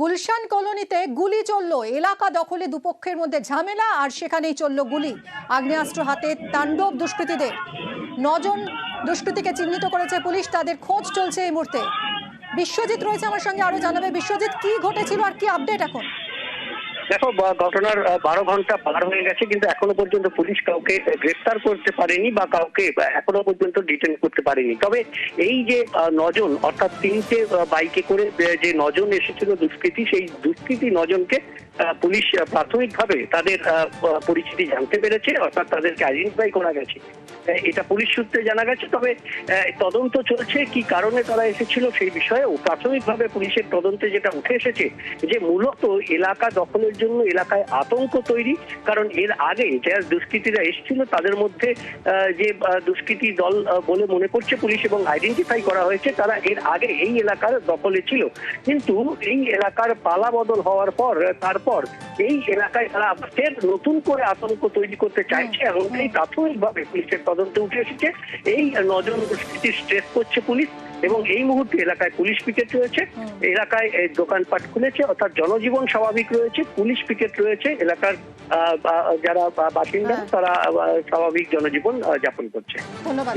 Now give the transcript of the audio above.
গুলশান কলোনিতে গুলি চলল। এলাকা দখলে দুপক্ষের মধ্যে ঝামেলা আর সেখানেই চলল গুলি। আগ্নেয়াস্ত্র হাতে তাণ্ডব দুষ্কৃতীদের। নজন দুষ্কৃতীকে চিহ্নিত করেছে পুলিশ। তাদের খোঁজ চলছে এই মুহূর্তে। বিশ্বজিৎ রয়েছে আমার সঙ্গে। আরও জানাবে বিশ্বজিৎ, কি ঘটেছিল আর কি আপডেট এখন? দেখো ঘটনার বারো ঘণ্টা পার হয়ে গেছে, কিন্তু এখনও পর্যন্ত পুলিশ কাউকে গ্রেফতার করতে পারেনি বা কাউকে এখনও পর্যন্ত ডিটেন করতে পারেনি। তবে এই যে নজন, অর্থাৎ তিনটে বাইকে করে যে নজন এসেছিল দুষ্কৃতী, সেই দুষ্কৃতী নজনকে পুলিশ প্রাথমিকভাবে তাদের পরিচিতি জানতে পেরেছে, অর্থাৎ তাদেরকে আইডেন্টিফাই করা গেছে। এটা পুলিশ সূত্রে জানা গেছে, তবে তদন্ত চলছে, কি কারণে তারা এসেছিল সেই বিষয়েও প্রাথমিকভাবে পুলিশের তদন্তে যেটা উঠে এসেছে, যে মূলত এলাকা দখলের জন্য এলাকায় আতঙ্ক তৈরি। কারণ এর আগে যারা দুষ্কৃতীরা এসেছিল তাদের মধ্যে যে দুষ্কৃতী দল বলে মনে করছে পুলিশ এবং আইডেন্টিফাই করা হয়েছে তারা এর আগে এই এলাকার দখলে ছিল। কিন্তু এই এলাকার পালা বদল হওয়ার পর তারপর এই এলাকায় তারা ফের নতুন করে আতঙ্ক তৈরি করতে চাইছে। এমনটাই প্রাথমিকভাবে পুলিশের তদন্তে উঠে এসেছে। এই নজন দুষ্কৃতি স্ট্রেস করছে পুলিশ। এবং এই মুহূর্তে এলাকায় পুলিশ পিকেট রয়েছে। এলাকায় এই দোকানপাট খুলেছে অর্থাৎ জনজীবন স্বাভাবিক রয়েছে পুলিশ পিকেট রয়েছে এলাকার যারা বাসিন্দা হ্যাঁ। তারা স্বাভাবিক জনজীবন যাপন করছে। ধন্যবাদ